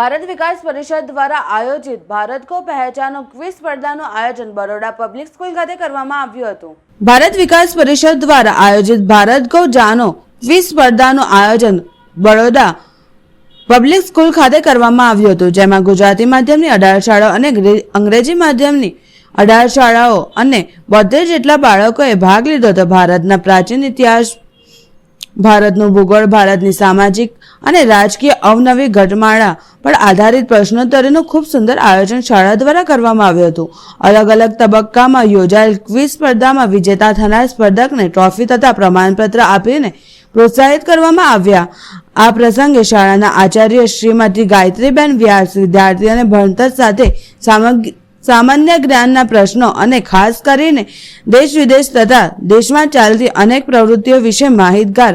ભારત વિકાસ પરિષદ દ્વારા આયોજિત ભારત કો પહેચાનો ક્વિઝ સ્પર્ધાનું આયોજન બરોડા પબ્લિક સ્કૂલ ખાતે કરવામાં આવ્યું હતું. ભારત વિકાસ પરિષદ દ્વારા આયોજિત ભારત કો જાનો ક્વિઝ સ્પર્ધાનું આયોજન બરોડા પબ્લિક સ્કૂલ ખાતે કરવામાં આવ્યું હતું, જેમાં ગુજરાતી માધ્યમની અઢાર શાળાઓ અને અંગ્રેજી માધ્યમની અઢાર શાળાઓ અને બોતેર જેટલા બાળકોએ ભાગ લીધો હતો. ભારતના પ્રાચીન ઇતિહાસ ભારતનું ભૂગોળ, ભારતની સામાજિક અને રાજકીય અવનવી ઘટમાળા પર આધારિત પ્રશ્નોત્તરીનું ખૂબ સુંદર આયોજન શાળા દ્વારા કરવામાં આવ્યું હતું. અલગ અલગ તબક્કામાં યોજાયેલ ક્વિઝ સ્પર્ધામાં વિજેતા થનાર સ્પર્ધકને ટ્રોફી તથા પ્રમાણપત્ર આપીને પ્રોત્સાહિત કરવામાં આવ્યા. આ પ્રસંગે શાળાના આચાર્ય શ્રીમતી ગાયત્રીબેન વ્યાસ વિદ્યાર્થીઓને ભણતર સાથે સામગ્રી સામાન્ય જ્ઞાનના પ્રશ્નો અને ખાસ કરીને દેશ વિદેશ તથા દેશમાં ચાલતી અનેક પ્રવૃત્તિઓ વિશે માહિતગાર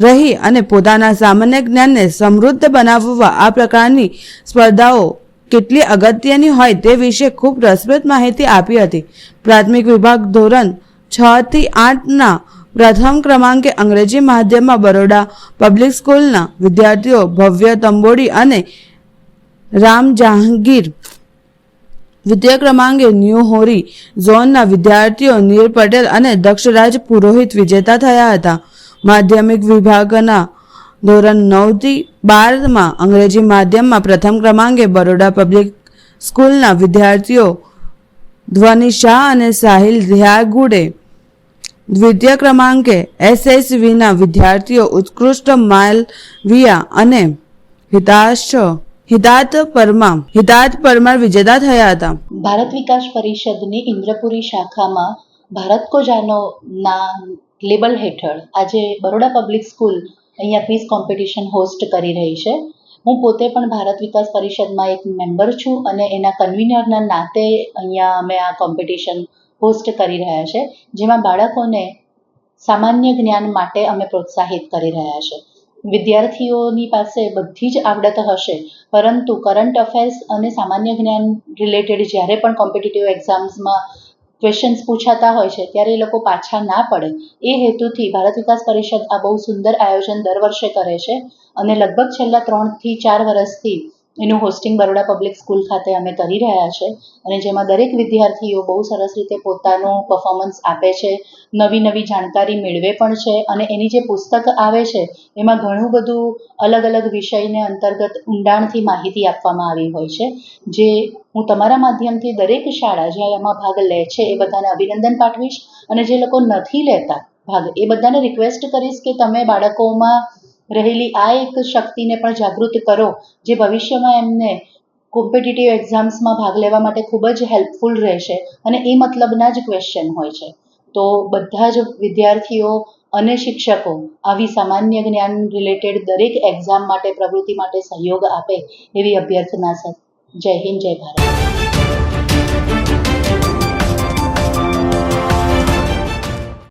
રહી અને પોતાના સામાન્ય જ્ઞાનને સમૃદ્ધ બનાવવા આ પ્રકારની સ્પર્ધાઓ કેટલી અગત્યની હોય તે વિશે ખૂબ રસપ્રદ માહિતી આપી હતી. પ્રાથમિક વિભાગ ધોરણ છ થી આઠના પ્રથમ ક્રમાંકે અંગ્રેજી માધ્યમમાં બરોડા પબ્લિક સ્કૂલના વિદ્યાર્થીઓ ભવ્ય તંબોડી અને રામ જહાંગીર દ્વિતીય ક્રમાંકે ન્યૂ હોરી ઝોનના વિદ્યાર્થીઓ નીર પટેલ અને દક્ષરાજ પુરોહિત વિજેતા થયા હતા. માધ્યમિક વિભાગના ધોરણ નવથી બારમાં અંગ્રેજી માધ્યમમાં પ્રથમ ક્રમાંકે બરોડા પબ્લિક સ્કૂલના વિદ્યાર્થીઓ ધ્વનિ શાહ અને સાહિલ ધ્યાગુડે દ્વિતીય ક્રમાંકે એસએસવીના વિદ્યાર્થીઓ ઉત્કૃષ્ટ માલવિયા અને હિતાશ હિતાત પરમા હિદાત પરમાર વિજેતા થયા હતા. ભારત વિકાસ પરિષદની ઇન્દ્રપુરી શાખામાં ભારત કો જાનો ના લેબલ હેઠળ આજે બરોડા પબ્લિક સ્કૂલ અહીંયા ક્વિઝ કોમ્પિટિશન હોસ્ટ કરી રહી છે. હું પોતે પણ ભારત વિકાસ પરિષદમાં એક મેમ્બર છું અને એના કન્વીનરના નાતે અહીંયા અમે આ કોમ્પિટિશન હોસ્ટ કરી રહ્યા છે, જેમાં બાળકોને સામાન્ય જ્ઞાન માટે અમે પ્રોત્સાહિત કરી રહ્યા છે. વિદ્યાર્થીઓની પાસે બધી જ આવડત હશે, પરંતુ કરંટ અફેર્સ અને સામાન્ય જ્ઞાન રિલેટેડ જ્યારે પણ કોમ્પિટિટિવ એક્ઝામ્સમાં ક્વેશ્ચન્સ પૂછાતા હોય છે, ત્યારે એ લોકો પાછા ના પડે. એ હેતુથી ભારત વિકાસ પરિષદ આ બહુ સુંદર આયોજન દર વર્ષે કરે છે અને લગભગ છેલ્લા ત્રણથી ચાર વર્ષથી એનું હોસ્ટિંગ બરોડા પબ્લિક સ્કૂલ ખાતે અમે કરી રહ્યા છે અને જેમાં દરેક વિદ્યાર્થીઓ બહુ સરસ રીતે પોતાનું પર્ફોમન્સ આપે છે, નવી નવી જાણકારી મેળવે પણ છે અને એની જે પુસ્તક આવે છે એમાં ઘણું બધું અલગ અલગ વિષયને અંતર્ગત ઊંડાણથી માહિતી આપવામાં આવી હોય છે. જે હું તમારા માધ્યમથી દરેક શાળા જે આમાં ભાગ લે છે એ બધાને અભિનંદન પાઠવીશ અને જે લોકો નથી લેતા ભાગ, એ બધાને રિક્વેસ્ટ કરીશ કે તમે બાળકોમાં રહેલી આ એક શક્તિને પણ જાગૃત કરો, જે ભવિષ્યમાં એમને કોમ્પિટિટિવ એક્ઝામ્સમાં ભાગ લેવા માટે ખૂબ જ હેલ્પફુલ રહેશે. અને એ મતલબના જ ક્વેશ્ચન હોય છે. તો બધા જ વિદ્યાર્થીઓ અને શિક્ષકો આવી સામાન્ય જ્ઞાન રિલેટેડ દરેક એક્ઝામ માટે, પ્રવૃત્તિ માટે સહયોગ આપે એવી અભ્યર્થના જય હિન્દ, જય ભારત.